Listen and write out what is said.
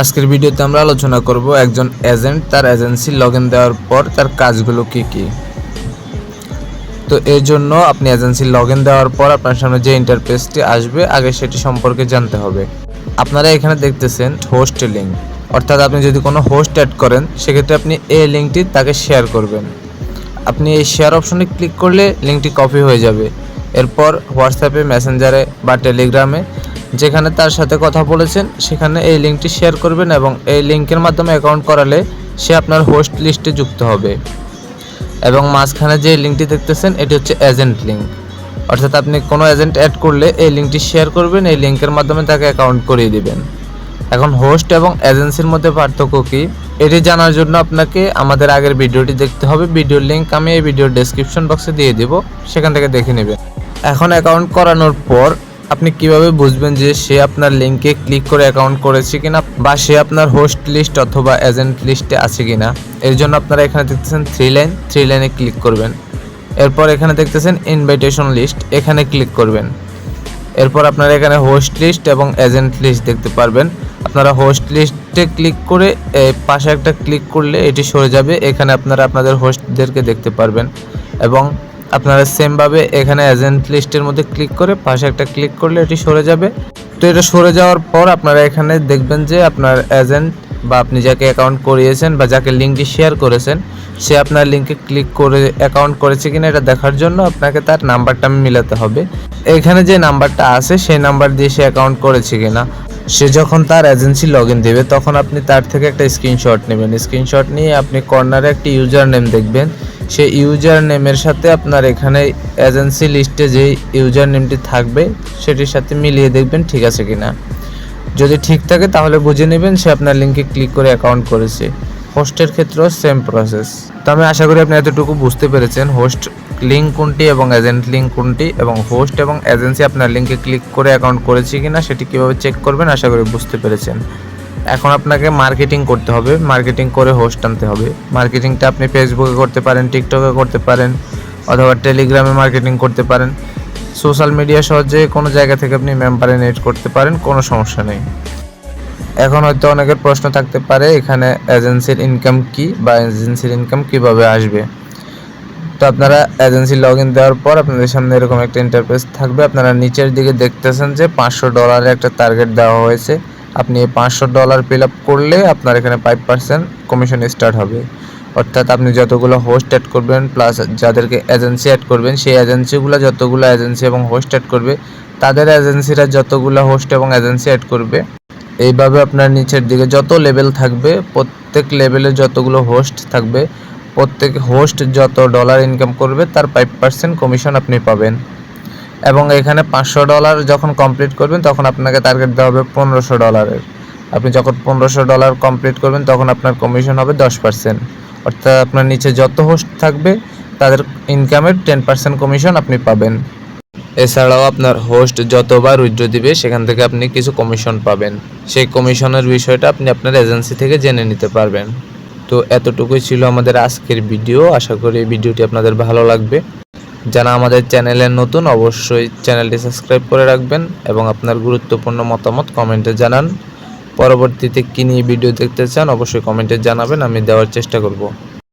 আজকের ভিডিওতে আমরা আলোচনা করব একজন এজেন্ট, তার এজেন্সি লগ ইন দেওয়ার পর তার কাজগুলো কি কি। তো এর জন্য আপনি এজেন্সি লগ ইন দেওয়ার পর আপনার সামনে যে ইন্টারফেসটি আসবে, আগে সেটি সম্পর্কে জানতে হবে। আপনারা এখানে দেখতেছেন হোস্ট লিঙ্ক অর্থাৎ আপনি যদি কোনো হোস্ট অ্যাড করেন, সেক্ষেত্রে আপনি এই লিঙ্কটি তাকে শেয়ার করবেন। আপনি এই শেয়ার অপশনে ক্লিক করলে লিঙ্কটি কপি হয়ে যাবে। এরপর হোয়াটসঅ্যাপে মেসেঞ্জারে বা টেলিগ্রামে যেখানে তার সাথে কথা বলেছেন, সেখানে এই লিঙ্কটি শেয়ার করবেন এবং এই লিঙ্কের মাধ্যমে অ্যাকাউন্ট করালে সে আপনার হোস্ট লিস্টে যুক্ত হবে। এবং মাঝখানে যে লিঙ্কটি দেখতেছেন, এটি হচ্ছে এজেন্ট লিঙ্ক অর্থাৎ আপনি কোনো এজেন্ট অ্যাড করলে এই লিঙ্কটি শেয়ার করবেন, এই লিঙ্কের মাধ্যমে তাকে অ্যাকাউন্ট করিয়ে দিবেন। এখন হোস্ট এবং এজেন্সির মধ্যে পার্থক্য কী? এটি জানার জন্য আপনাকে আমাদের আগের ভিডিওটি দেখতে হবে। ভিডিওর লিঙ্ক আমি এই ভিডিওর ডেসক্রিপশন বক্সে দিয়ে দিব, সেখান থেকে দেখে নেবেন। এখন অ্যাকাউন্ট করানোর পর আপনি কীভাবে বুঝবেন যে সে আপনার লিঙ্কে ক্লিক করে অ্যাকাউন্ট করেছে কিনা বা সে আপনার হোস্ট লিস্ট অথবা এজেন্ট লিস্টে আছে কিনা? এর জন্য আপনারা এখানে দেখতেছেন থ্রি লাইন থ্রি লাইনে ক্লিক করবেন। এরপর এখানে দেখতেছেন ইনভাইটেশন লিস্ট এখানে ক্লিক করবেন। এরপর আপনারা এখানে হোস্ট লিস্ট এবং এজেন্ট লিস্ট দেখতে পারবেন। আপনারা হোস্ট লিস্টে ক্লিক করে পাশে একটা ক্লিক করলে এটি সরে যাবে। এখানে আপনারা আপনাদের হোস্টদেরকে দেখতে পারবেন। এবং আপনারা সেমভাবে এখানে এজেন্ট লিস্টের মধ্যে ক্লিক করে পাশে একটা ক্লিক করলে এটি সরে যাবে। তো এটা সরে যাওয়ার পর আপনারা এখানে দেখবেন যে আপনার এজেন্ট বা আপনি যাকে অ্যাকাউন্ট করিয়েছেন বা যাকে লিঙ্কটি শেয়ার করেছেন, সে আপনার লিঙ্কে ক্লিক করে অ্যাকাউন্ট করেছে কিনা এটা দেখার জন্য আপনাকে তার নাম্বারটা মিলাতে হবে। এখানে যে নাম্বারটা আছে, সেই নাম্বার দিয়ে সে অ্যাকাউন্ট করেছে কিনা সে যখন তার এজেন্সি লগ ইন দেবে, তখন আপনি তার থেকে একটা স্ক্রিনশট নেবেন। স্ক্রিনশট নিয়ে আপনি কর্নারে একটি ইউজার নেম দেখবেন। সে ইউজার নেমের সাথে আপনার এখানে এজেন্সি লিস্টে যে ইউজার নেমটি থাকবে, সেটির সাথে মিলিয়ে দেখবেন ঠিক আছে কিনা। যদি ঠিক থাকে, তাহলে বুঝে নেবেন সে আপনার লিঙ্কে ক্লিক করে অ্যাকাউন্ট করেছে। হোস্টের ক্ষেত্রেও সেম প্রসেস তো আমি আশা করি আপনি এতটুকু বুঝতে পেরেছেন, হোস্ট লিঙ্ক কোনটি এবং এজেন্ট লিঙ্ক কোনটি এবং হোস্ট এবং এজেন্সি আপনার লিঙ্কে ক্লিক করে অ্যাকাউন্ট করেছে কিনা সেটি কীভাবে চেক করবেন আশা করি বুঝতে পেরেছেন। এখন আপনাকে মার্কেটিং করতে হবে মার্কেটিং করে হোস্ট আনতে হবে। মার্কেটিংটা আপনি ফেসবুকে করতে পারেন টিকটকে করতে পারেন অথবা টেলিগ্রামে মার্কেটিং করতে পারেন। সোশ্যাল মিডিয়া সহজে কোনো জায়গা থেকে আপনি মেম্বারে নেট করতে পারেন, কোনো সমস্যা নেই। এখন হয়তো অনেকের প্রশ্ন থাকতে পারে, এখানে এজেন্সির ইনকাম কি বা এজেন্সির ইনকাম কীভাবে আসবে? তো আপনারা এজেন্সি লগ ইন দেওয়ার পর আপনাদের সামনে এরকম একটা ইন্টারফেস থাকবে। আপনারা নিচের দিকে দেখতেছেন যে পাঁচশো ডলারের একটা টার্গেট দেওয়া হয়েছে। আপনি এই পাঁচশো ডলার ফিল আপ করলে আপনার এখানে ফাইভ পার্সেন্ট কমিশন স্টার্ট হবে। অর্থাৎ আপনি যতগুলো হোস্ট অ্যাড করবেন প্লাস যাদেরকে এজেন্সি অ্যাড করবেন, সেই এজেন্সিগুলো যতগুলো এজেন্সি এবং হোস্ট অ্যাড করবে, তাদের এজেন্সিরা যতগুলো হোস্ট এবং এজেন্সি অ্যাড করবে এইভাবে আপনার নিচের দিকে যত লেভেল থাকবে, প্রত্যেক লেভেলে যতগুলো হোস্ট থাকবে, প্রত্যেক হোস্ট যত ডলার ইনকাম করবে, তার ফাইভ পার্সেন্ট কমিশন আপনি পাবেন। এবং এখানে পাঁচশো ডলার যখন কমপ্লিট করবেন, তখন আপনাকে টার্গেট দেওয়া হবে পনেরোশো ডলারের আপনি যখন পনেরোশো ডলার কমপ্লিট করবেন, তখন আপনার কমিশন হবে দশ পার্সেন্ট অর্থাৎ আপনার নিচে যত হোস্ট থাকবে, তাদের ইনকামের টেন পার্সেন্ট কমিশন আপনি পাবেন। এছাড়াও আপনার হোস্ট যতবার উইথড্র দিবে, সেখান থেকে আপনি কিছু কমিশন পাবেন। সেই কমিশনের বিষয়টা আপনি আপনার এজেন্সি থেকে জেনে নিতে পারবেন। তো এতটুকুই ছিল আমাদের আজকের ভিডিও আশা করি এই ভিডিওটি আপনাদের ভালো লাগবে। যারা আমাদের চ্যানেলে নতুন, অবশ্যই চ্যানেলটি সাবস্ক্রাইব করে রাখবেন এবং আপনার গুরুত্বপূর্ণ মতামত কমেন্টে জানান। পরবর্তীতে কী নিয়ে ভিডিও দেখতে চান, অবশ্যই কমেন্টে জানাবেন, আমি দেওয়ার চেষ্টা করব।